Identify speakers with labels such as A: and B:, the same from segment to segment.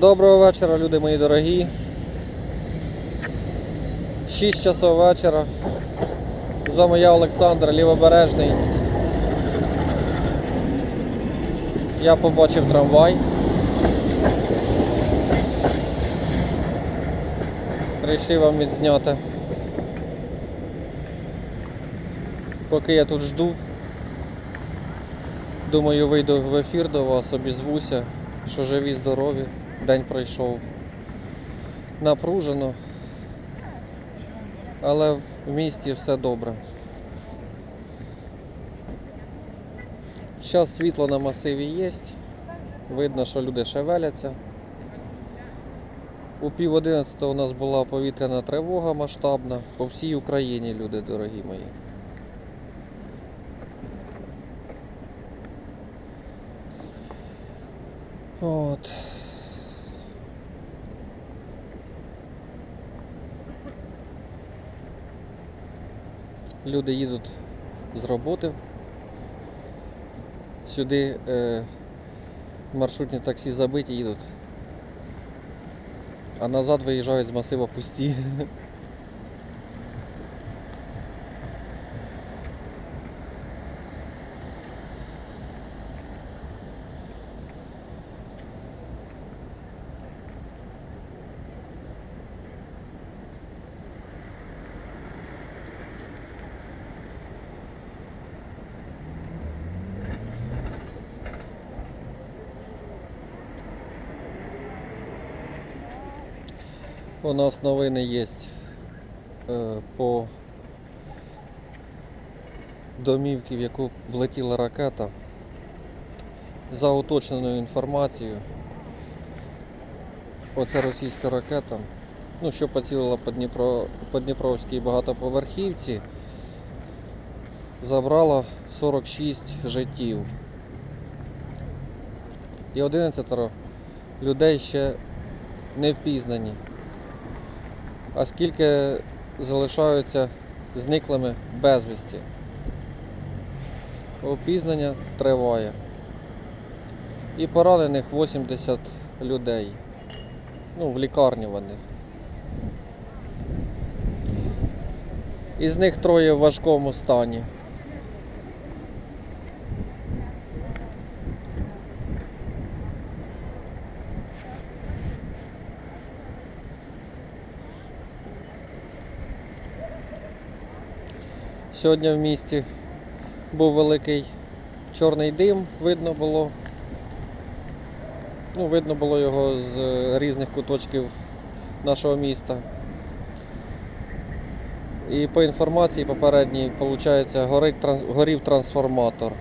A: Доброго вечора, люди мої дорогі. 6 часов вечора. З вами я, Олександр, лівобережний. Я побачив трамвай. Рішив вам відзняти. Поки я тут жду, думаю, вийду в ефір до вас, обізвуся, що живі, здорові. День пройшов напружено, але в місті все добре. Зараз світло на масиві є, видно, що люди шевеляться. У пів одинадцятого у нас була повітряна тривога масштабна по всій Україні, люди дорогі мої. От. Люди їдуть з роботи. Сюди е, маршрутні таксі забиті їдуть. А назад виїжджають з масива пусті. У нас новини є е, по домівці, в яку влетіла ракета. За уточненою інформацією. Оце російська ракета. Ну, що поцілила по, Дніпро, по Дніпровській багатоповерхівці, забрала 46 життів. І 11 людей ще не впізнані. А скільки залишаються зниклими безвісті. Опізнання триває. І поранених 80 людей. Ну, в лікарні вони. Із них троє в важкому стані. Сьогодні в місті був великий чорний дим, видно було. Ну, видно було його з різних куточків нашого міста. І по інформації попередній, виходить, горів трансформатор.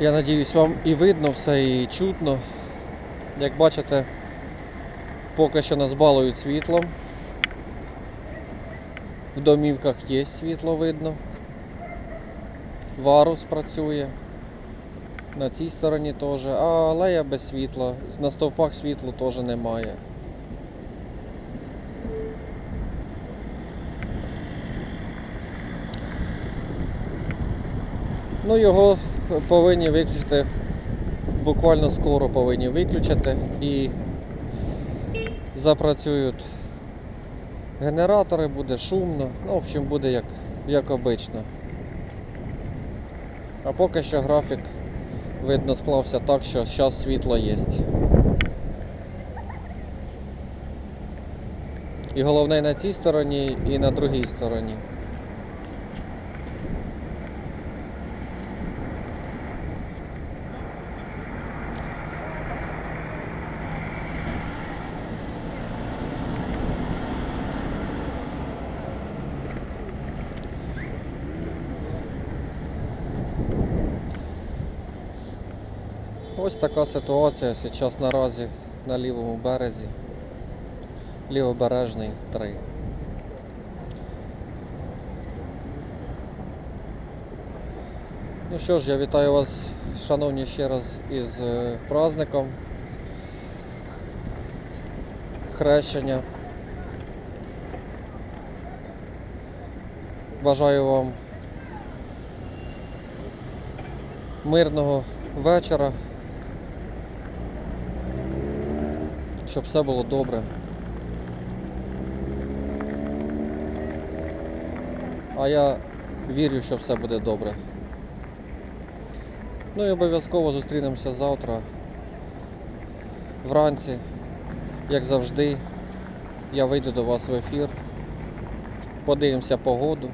A: Я надіюсь, вам і видно все, і чутно. Як бачите, поки що нас балують світлом. В домівках є світло видно. Варус працює. На цій стороні теж, а алея без світла. На стовпах світла теж немає. Ну його повинні виключити. Буквально скоро повинні виключити і запрацюють генератори, буде шумно, ну, в общем, буде як, як обично. А поки що графік видно склався так, що зараз світло є. І головне на цій стороні, і на другій стороні. Ось така ситуація зараз наразі на лівому березі. Лівобережний 3. Ну що ж, я вітаю вас, шановні, ще раз із е, праздником. Хрещення. Бажаю вам мирного вечора. Щоб все було добре. А я вірю, що все буде добре. Ну і обов'язково зустрінемося завтра. Вранці, як завжди, я вийду до вас в ефір. Подивимося погоду.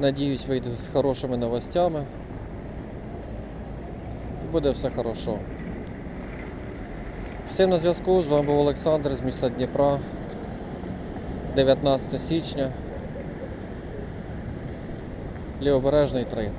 A: Надіюсь, вийду з хорошими новостями. Буде все хорошо. Всім на зв'язку. З вами був Олександр з міста Дніпра. 19 січня. Лівобережний 3.